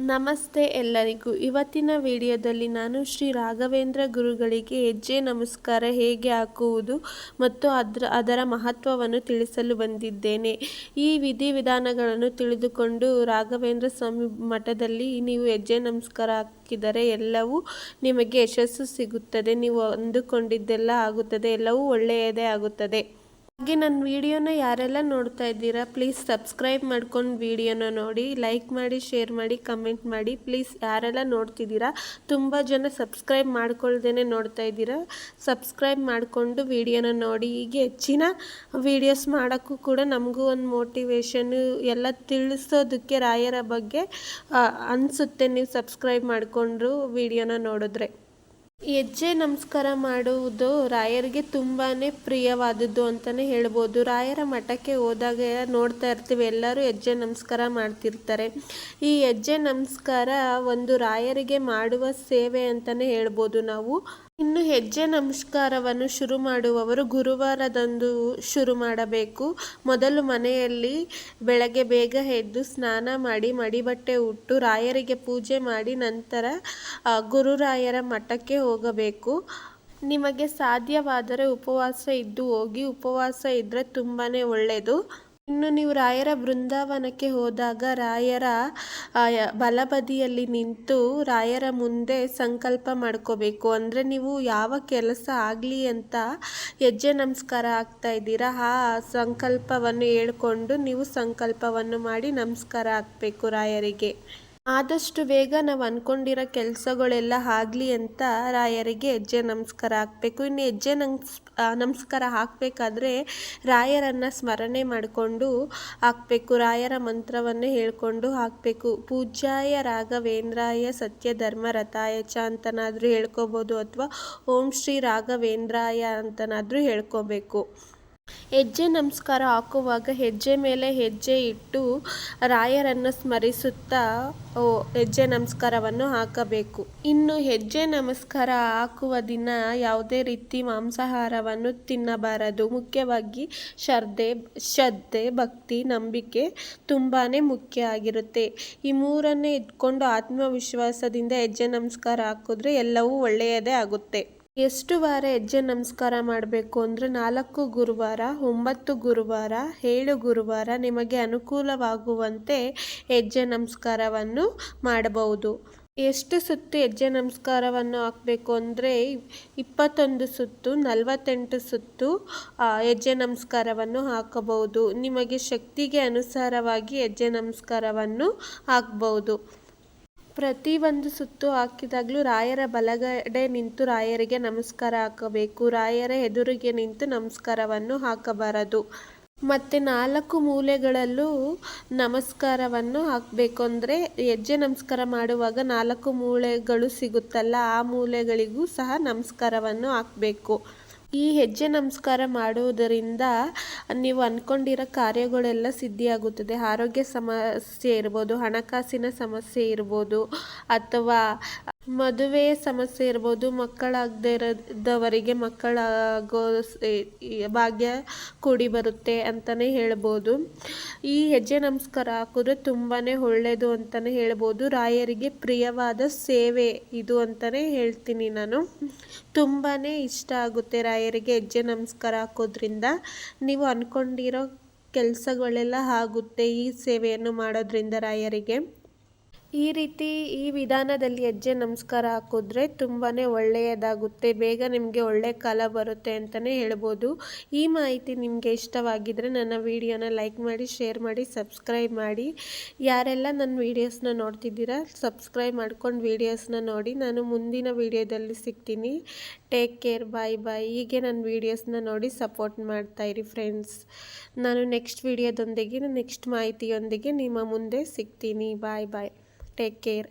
ನಮಸ್ತೆ ಎಲ್ಲರಿಗೂ. ಇವತ್ತಿನ ವಿಡಿಯೋದಲ್ಲಿ ನಾನು ಶ್ರೀ ರಾಘವೇಂದ್ರ ಗುರುಗಳಿಗೆ ಹೆಜ್ಜೆ, ನಮಸ್ಕಾರ ಹೇಗೆ ಹಾಕುವುದು ಮತ್ತು ಅದರ ಅದರ ಮಹತ್ವವನ್ನು ತಿಳಿಸಲು ಬಂದಿದ್ದೇನೆ. ಈ ವಿಧಿವಿಧಾನಗಳನ್ನು ತಿಳಿದುಕೊಂಡು ರಾಘವೇಂದ್ರ ಸ್ವಾಮಿ ಮಠದಲ್ಲಿ ನೀವು ಹೆಜ್ಜೆ, ನಮಸ್ಕಾರ ಹಾಕಿದರೆ ಎಲ್ಲವೂ ನಿಮಗೆ ಯಶಸ್ಸು ಸಿಗುತ್ತದೆ. ನೀವು ಅಂದುಕೊಂಡಿದ್ದೆಲ್ಲ ಆಗುತ್ತದೆ, ಎಲ್ಲವೂ ಒಳ್ಳೆಯದೇ ಆಗುತ್ತದೆ. ಹಾಗೆ ನನ್ನ ವಿಡಿಯೋನ ಯಾರೆಲ್ಲ ನೋಡ್ತಾ ಇದ್ದೀರಾ ಪ್ಲೀಸ್ ಸಬ್ಸ್ಕ್ರೈಬ್ ಮಾಡ್ಕೊಂಡು ವಿಡಿಯೋನ ನೋಡಿ ಲೈಕ್ ಮಾಡಿ ಶೇರ್ ಮಾಡಿ ಕಮೆಂಟ್ ಮಾಡಿ ಪ್ಲೀಸ್ ಯಾರೆಲ್ಲ ನೋಡ್ತಿದ್ದೀರಾ, ತುಂಬ ಜನ ಸಬ್ಸ್ಕ್ರೈಬ್ ಮಾಡ್ಕೊಳ್ದೇ ನೋಡ್ತಾ ಇದ್ದೀರಾ ಸಬ್ಸ್ಕ್ರೈಬ್ ಮಾಡಿಕೊಂಡು ವಿಡಿಯೋನ ನೋಡಿ, ಹೀಗೆ ಹೆಚ್ಚಿನ ವಿಡಿಯೋಸ್ ಮಾಡೋಕ್ಕೂ ಕೂಡ ನಮಗೂ ಒಂದು ಮೋಟಿವೇಶನ್ನು ಎಲ್ಲ ತಿಳಿಸೋದಕ್ಕೆ ರಾಯರ ಬಗ್ಗೆ ಅನಿಸುತ್ತೆ ನೀವು ಸಬ್ಸ್ಕ್ರೈಬ್ ಮಾಡಿಕೊಂಡ್ರು ವಿಡಿಯೋನ ನೋಡಿದ್ರೆ. ಹೆಜ್ಜೆ ನಮಸ್ಕಾರ ಮಾಡುವುದು ರಾಯರಿಗೆ ತುಂಬಾ ಪ್ರಿಯವಾದದ್ದು ಅಂತಲೇ ಹೇಳ್ಬೋದು. ರಾಯರ ಮಠಕ್ಕೆ ಹೋದಾಗ ನೋಡ್ತಾ ಇರ್ತೀವಿ, ಎಲ್ಲರೂ ಹೆಜ್ಜೆ ನಮಸ್ಕಾರ ಮಾಡ್ತಿರ್ತಾರೆ. ಈ ಹೆಜ್ಜೆ ನಮಸ್ಕಾರ ಒಂದು ರಾಯರಿಗೆ ಮಾಡುವ ಸೇವೆ ಅಂತಲೇ ಹೇಳ್ಬೋದು ನಾವು. ಇನ್ನು ಹೆಜ್ಜೆ ನಮಸ್ಕಾರವನ್ನು ಶುರು ಮಾಡುವವರು ಗುರುವಾರದಂದು ಶುರು ಮಾಡಬೇಕು. ಮೊದಲು ಮನೆಯಲ್ಲಿ ಬೆಳಗ್ಗೆ ಬೇಗ ಎದ್ದು ಸ್ನಾನ ಮಾಡಿ ಮಡಿಬಟ್ಟೆ ಉಟ್ಟು ರಾಯರಿಗೆ ಪೂಜೆ ಮಾಡಿ ನಂತರ ಗುರುರಾಯರ ಮಠಕ್ಕೆ ಹೋಗಬೇಕು. ನಿಮಗೆ ಸಾಧ್ಯವಾದರೆ ಉಪವಾಸ ಇದ್ದು ಹೋಗಿ, ಉಪವಾಸ ಇದ್ದರೆ ತುಂಬಾ ಒಳ್ಳೆಯದು ಇನ್ನು ನೀವು ರಾಯರ ಬೃಂದಾವನಕ್ಕೆ ಹೋದಾಗ ರಾಯರ ಬಲಬದಿಯಲ್ಲಿ ನಿಂತು ರಾಯರ ಮುಂದೆ ಸಂಕಲ್ಪ ಮಾಡ್ಕೋಬೇಕು. ಅಂದರೆ ನೀವು ಯಾವ ಕೆಲಸ ಆಗಲಿ ಅಂತ ಹೆಜ್ಜೆ ನಮಸ್ಕಾರ ಆಗ್ತಾ ಇದ್ದೀರಾ, ಆ ಸಂಕಲ್ಪವನ್ನು ಹೇಳ್ಕೊಂಡು ನೀವು ಸಂಕಲ್ಪವನ್ನು ಮಾಡಿ ನಮಸ್ಕಾರ ಹಾಕ್ಬೇಕು ರಾಯರಿಗೆ. ಆದಷ್ಟು ಬೇಗ ನಾವು ಅಂದ್ಕೊಂಡಿರೋ ಕೆಲಸಗಳೆಲ್ಲ ಆಗಲಿ ಅಂತ ರಾಯರಿಗೆ ಹೆಜ್ಜೆ ನಮಸ್ಕಾರ ಹಾಕಬೇಕು. ಇನ್ನು ಹೆಜ್ಜೆ ನಮ್ಸ್ ನಮಸ್ಕಾರ ಹಾಕಬೇಕಾದ್ರೆ ರಾಯರನ್ನು ಸ್ಮರಣೆ ಮಾಡಿಕೊಂಡು ಹಾಕಬೇಕು. ರಾಯರ ಮಂತ್ರವನ್ನು ಹೇಳ್ಕೊಂಡು ಹಾಕಬೇಕು. ಪೂಜ್ಯಾಯ ರಾಘವೇಂದ್ರಾಯ ಸತ್ಯ ಧರ್ಮ ರಥಾಯ ಚ ಅಂತನಾದರೂ ಹೇಳ್ಕೊಬೋದು ಅಥವಾ ಓಂ ಶ್ರೀ ರಾಘವೇಂದ್ರಾಯ ಅಂತನಾದರೂ ಹೇಳ್ಕೋಬೇಕು. ಹೆಜ್ಜೆ ನಮಸ್ಕಾರ ಹಾಕುವಾಗ ಹೆಜ್ಜೆ ಮೇಲೆ ಹೆಜ್ಜೆ ಇಟ್ಟು ರಾಯರನ್ನು ಸ್ಮರಿಸುತ್ತಾ ಹೆಜ್ಜೆ ನಮಸ್ಕಾರವನ್ನು ಹಾಕಬೇಕು. ಇನ್ನು ಹೆಜ್ಜೆ ನಮಸ್ಕಾರ ಹಾಕುವ ದಿನ ಯಾವುದೇ ರೀತಿ ಮಾಂಸಾಹಾರವನ್ನು ತಿನ್ನಬಾರದು. ಮುಖ್ಯವಾಗಿ ಶ್ರದ್ಧೆ ಶ್ರದ್ಧೆ, ಭಕ್ತಿ, ನಂಬಿಕೆ ತುಂಬಾ ಮುಖ್ಯ ಆಗಿರುತ್ತೆ. ಈ ಮೂರನ್ನೇ ಇಟ್ಕೊಂಡು ಆತ್ಮವಿಶ್ವಾಸದಿಂದ ಹೆಜ್ಜೆ ನಮಸ್ಕಾರ ಹಾಕಿದ್ರೆ ಎಲ್ಲವೂ ಒಳ್ಳೆಯದೇ ಆಗುತ್ತೆ. ಎಷ್ಟು ವಾರ ಹೆಜ್ಜೆ ನಮಸ್ಕಾರ ಮಾಡಬೇಕು ಅಂದರೆ ನಾಲ್ಕು ಗುರುವಾರ, ಒಂಬತ್ತು ಗುರುವಾರ, ಏಳು ಗುರುವಾರ ನಿಮಗೆ ಅನುಕೂಲವಾಗುವಂತೆ ಹೆಜ್ಜೆ ನಮಸ್ಕಾರವನ್ನು ಮಾಡಬಹುದು. ಎಷ್ಟು ಸುತ್ತು ಹೆಜ್ಜೆ ನಮಸ್ಕಾರವನ್ನು ಹಾಕಬೇಕು ಅಂದರೆ ಇಪ್ಪತ್ತೊಂದು ಸುತ್ತು, ನಲವತ್ತೆಂಟು ಸುತ್ತು ಹೆಜ್ಜೆ ನಮಸ್ಕಾರವನ್ನು ಹಾಕಬಹುದು. ನಿಮಗೆ ಶಕ್ತಿಗೆ ಅನುಸಾರವಾಗಿ ಹೆಜ್ಜೆ ನಮಸ್ಕಾರವನ್ನು ಹಾಕ್ಬೋದು ಪ್ರತಿ ಒಂದು ಸುತ್ತು ಹಾಕಿದಾಗಲೂ ರಾಯರ ಬಲಗಡೆ ನಿಂತು ರಾಯರಿಗೆ ನಮಸ್ಕಾರ ಹಾಕಬೇಕು. ರಾಯರ ಎದುರಿಗೆ ನಿಂತು ನಮಸ್ಕಾರವನ್ನು ಹಾಕಬಾರದು. ಮತ್ತು ನಾಲ್ಕು ಮೂಲೆಗಳಲ್ಲೂ ನಮಸ್ಕಾರವನ್ನು ಹಾಕಬೇಕು. ಅಂದರೆ ಹೆಜ್ಜೆ ನಮಸ್ಕಾರ ಮಾಡುವಾಗ ನಾಲ್ಕು ಮೂಳೆಗಳು ಸಿಗುತ್ತಲ್ಲ, ಆ ಮೂಲೆಗಳಿಗೂ ಸಹ ನಮಸ್ಕಾರವನ್ನು ಹಾಕಬೇಕು. ಈ ಹೆಜ್ಜೆ ನಮಸ್ಕಾರ ಮಾಡುವುದರಿಂದ ನೀವು ಅಂದ್ಕೊಂಡಿರೋ ಕಾರ್ಯಗಳೆಲ್ಲ ಸಿದ್ಧಿಯಾಗುತ್ತದೆ. ಆರೋಗ್ಯ ಸಮಸ್ಯೆ ಇರ್ಬೋದು ಹಣಕಾಸಿನ ಸಮಸ್ಯೆ ಇರ್ಬೋದು ಅಥವಾ ಮದುವೆಯ ಸಮಸ್ಯೆ ಇರ್ಬೋದು, ಮಕ್ಕಳಾಗದೇ ಇರೋದವರಿಗೆ ಮಕ್ಕಳಾಗೋ ಭಾಗ್ಯ ಕೂಡಿ ಬರುತ್ತೆ ಅಂತಲೇ ಹೇಳ್ಬೋದು. ಈ ಹೆಜ್ಜೆ ನಮಸ್ಕಾರ ಹಾಕಿದ್ರೆ ತುಂಬಾ ಒಳ್ಳೆಯದು ಅಂತಲೇ ಹೇಳ್ಬೋದು. ರಾಯರಿಗೆ ಪ್ರಿಯವಾದ ಸೇವೆ ಇದು ಅಂತಲೇ ಹೇಳ್ತೀನಿ ನಾನು. ತುಂಬಾ ಇಷ್ಟ ಆಗುತ್ತೆ ರಾಯರಿಗೆ ಹೆಜ್ಜೆ ನಮಸ್ಕಾರ ಹಾಕೋದ್ರಿಂದ. ನೀವು ಅಂದ್ಕೊಂಡಿರೋ ಕೆಲಸಗಳೆಲ್ಲ ಆಗುತ್ತೆ ಈ ಸೇವೆಯನ್ನು ಮಾಡೋದ್ರಿಂದ ರಾಯರಿಗೆ. ಈ ರೀತಿ ಈ ವಿಧಾನದಲ್ಲಿ ಹೆಜ್ಜೆ ನಮಸ್ಕಾರ ಹಾಕಿದ್ರೆ ತುಂಬಾ ಒಳ್ಳೆಯದಾಗುತ್ತೆ. ಬೇಗ ನಿಮಗೆ ಒಳ್ಳೆಯ ಕಾಲ ಬರುತ್ತೆ ಅಂತಲೇ ಹೇಳ್ಬೋದು. ಈ ಮಾಹಿತಿ ನಿಮಗೆ ಇಷ್ಟವಾಗಿದ್ದರೆ ನನ್ನ ವಿಡಿಯೋನ ಲೈಕ್ ಮಾಡಿ, ಶೇರ್ ಮಾಡಿ, ಸಬ್ಸ್ಕ್ರೈಬ್ ಮಾಡಿ. ಯಾರೆಲ್ಲ ನನ್ನ ವೀಡಿಯೋಸ್ನ ನೋಡ್ತಿದ್ದೀರಾ, ಸಬ್ಸ್ಕ್ರೈಬ್ ಮಾಡ್ಕೊಂಡು ವೀಡಿಯೋಸ್ನ ನೋಡಿ. ನಾನು ಮುಂದಿನ ವೀಡಿಯೋದಲ್ಲಿ ಸಿಗ್ತೀನಿ. ಟೇಕ್ ಕೇರ್ ಬಾಯ್ ಬಾಯ್ ಹೀಗೆ ನನ್ನ ವೀಡಿಯೋಸ್ನ ನೋಡಿ ಸಪೋರ್ಟ್ ಮಾಡ್ತಾಯಿರಿ ಫ್ರೆಂಡ್ಸ್. ನಾನು ನೆಕ್ಸ್ಟ್ ವೀಡಿಯೋದೊಂದಿಗೆ, ನೆಕ್ಸ್ಟ್ ಮಾಹಿತಿಯೊಂದಿಗೆ ನಿಮ್ಮ ಮುಂದೆ ಸಿಗ್ತೀನಿ. Bye bye take care.